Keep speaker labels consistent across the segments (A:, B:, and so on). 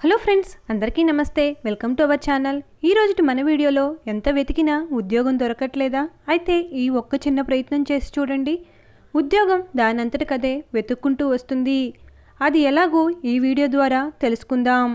A: Hello friends అందరికీ నమస్తే. Welcome to our channel. ఈ మన వీడియోలో ఎంత వెతికినా ఉద్యోగం దొరకట్లేదా? అయితే ఈ ఒక్క చిన్న ప్రయత్నం చేసి చూడండి. ఉద్యోగం దానంతటి కదే వెతుక్కుంటూ వస్తుంది. అది ఎలాగో ఈ వీడియో ద్వారా తెలుసుకుందాం.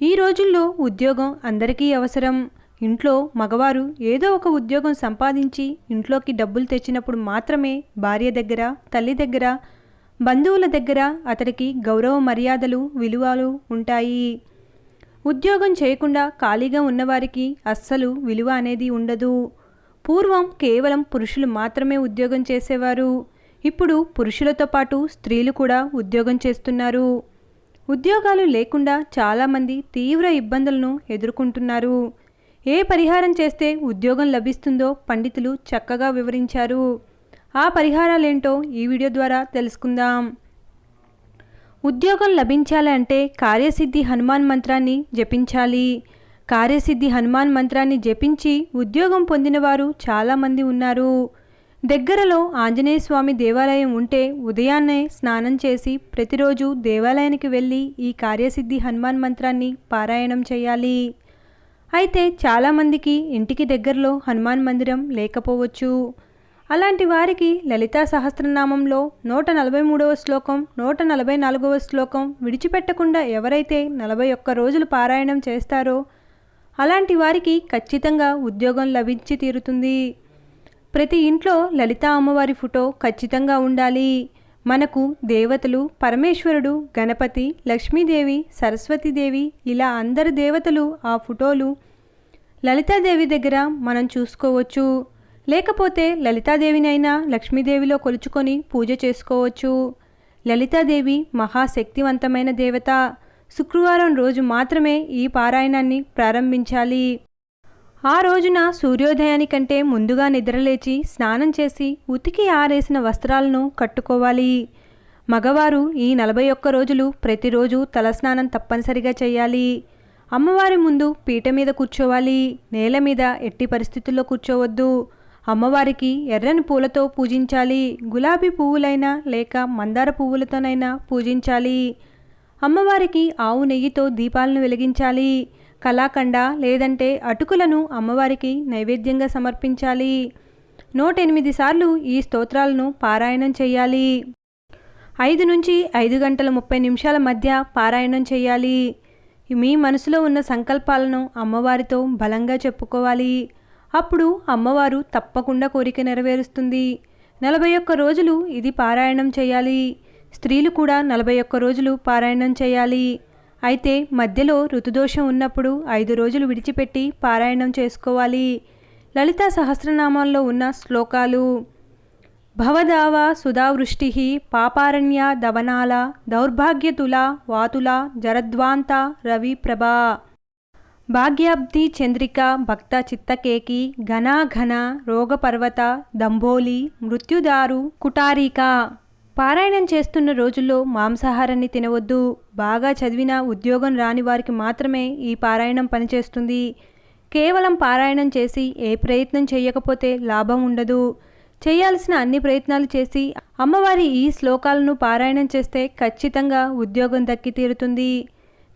A: ఈ రోజుల్లో ఉద్యోగం అందరికీ అవసరం. ఇంట్లో మగవారు ఏదో ఒక ఉద్యోగం సంపాదించి ఇంట్లోకి డబ్బులు తెచ్చినప్పుడు మాత్రమే భార్య దగ్గర తల్లి దగ్గర బంధువుల దగ్గర అతడికి గౌరవ మర్యాదలు విలువలు ఉంటాయి. ఉద్యోగం చేయకుండా ఖాళీగా ఉన్నవారికి అస్సలు విలువ అనేది ఉండదు. పూర్వం కేవలం పురుషులు మాత్రమే ఉద్యోగం చేసేవారు. ఇప్పుడు పురుషులతో పాటు స్త్రీలు కూడా ఉద్యోగం చేస్తున్నారు. ఉద్యోగాలు లేకుండా చాలామంది తీవ్ర ఇబ్బందులను ఎదుర్కొంటున్నారు. ఏ పరిహారం చేస్తే ఉద్యోగం లభిస్తుందో పండితులు చక్కగా వివరించారు. ఆ పరిహారాలేంటో ఈ వీడియో ద్వారా తెలుసుకుందాం. ఉద్యోగం లభించాలంటే కార్యసిద్ధి హనుమాన్ మంత్రాన్ని జపించాలి. కార్యసిద్ధి హనుమాన్ మంత్రాన్ని జపించి ఉద్యోగం పొందినవారు చాలామంది ఉన్నారు. దగ్గరలో ఆంజనేయ స్వామి దేవాలయం ఉంటే ఉదయాన్నే స్నానం చేసి ప్రతిరోజు దేవాలయానికి వెళ్ళి ఈ కార్యసిద్ధి హనుమాన్ మంత్రాన్ని పారాయణం చేయాలి. అయితే చాలామందికి ఇంటికి దగ్గరలో హనుమాన్ మందిరం లేకపోవచ్చు. అలాంటి వారికి లలితా సహస్రనామంలో నూట నలభై మూడవ శ్లోకం నూట నలభై నాలుగవ శ్లోకం విడిచిపెట్టకుండా ఎవరైతే నలభై ఒక్క రోజులు పారాయణం చేస్తారో అలాంటి వారికి ఖచ్చితంగా ఉద్యోగం లభించి తీరుతుంది. ప్రతి ఇంట్లో లలితా అమ్మవారి ఫోటో ఖచ్చితంగా ఉండాలి. మనకు దేవతలు పరమేశ్వరుడు గణపతి లక్ష్మీదేవి సరస్వతీదేవి ఇలా అందరు దేవతలు ఆ ఫోటోలు లలితాదేవి దగ్గర మనం చూసుకోవచ్చు. లేకపోతే లలితాదేవినైనా లక్ష్మీదేవిలో కొలుచుకొని పూజ చేసుకోవచ్చు. లలితాదేవి మహాశక్తివంతమైన దేవత. శుక్రవారం రోజు మాత్రమే ఈ పారాయణాన్ని ప్రారంభించాలి. ఆ రోజున సూర్యోదయానికంటే ముందుగా నిద్రలేచి స్నానం చేసి ఉతికి ఆరేసిన వస్త్రాలను కట్టుకోవాలి. మగవారు ఈ నలభై ఒక్క రోజులు ప్రతిరోజు తలస్నానం తప్పనిసరిగా చేయాలి. అమ్మవారి ముందు పీట మీద కూర్చోవాలి. నేల మీద ఎట్టి పరిస్థితుల్లో కూర్చోవద్దు. అమ్మవారికి ఎర్రని పూలతో పూజించాలి గులాబీ పువ్వులైనా లేక మందార పువ్వులతోనైనా పూజించాలి. అమ్మవారికి ఆవు నెయ్యితో దీపాలను వెలిగించాలి కలాకండ లేదంటే అటుకులను అమ్మవారికి నైవేద్యంగా సమర్పించాలి. నూట ఎనిమిది సార్లు ఈ స్తోత్రాలను పారాయణం చేయాలి. ఐదు నుంచి ఐదు గంటల ముప్పై నిమిషాల మధ్య పారాయణం చేయాలి. మీ మనసులో ఉన్న సంకల్పాలను అమ్మవారితో బలంగా చెప్పుకోవాలి. అప్పుడు అమ్మవారు తప్పకుండా కోరిక నెరవేరుస్తుంది. నలభై ఒక్క రోజులు ఇది పారాయణం చేయాలి. స్త్రీలు కూడా నలభై ఒక్క రోజులు పారాయణం చేయాలి. అయితే మధ్యలో ఋతుదోషం ఉన్నప్పుడు ఐదు రోజులు విడిచిపెట్టి పారాయణం చేసుకోవాలి. లలిత సహస్రనామాల్లో ఉన్న శ్లోకాలు. భవదావ సుధావృష్టి పాపారణ్య దవనాల దౌర్భాగ్యతుల వాతుల జరద్వాంత రవి ప్రభా భాగ్యాబ్ది చంద్రిక భక్త చిత్తకేకి ఘనాఘన రోగపర్వత దంభోలి మృత్యుదారు కుటారిక. పారాయణం చేస్తున్న రోజుల్లో మాంసాహారాన్ని తినవద్దు. బాగా చదివిన ఉద్యోగం రాని వారికి మాత్రమే ఈ పారాయణం పనిచేస్తుంది. కేవలం పారాయణం చేసి ఏ ప్రయత్నం చేయకపోతే లాభం ఉండదు. చేయాల్సిన అన్ని ప్రయత్నాలు చేసి అమ్మవారి ఈ శ్లోకాలను పారాయణం చేస్తే ఖచ్చితంగా ఉద్యోగం దక్కి తీరుతుంది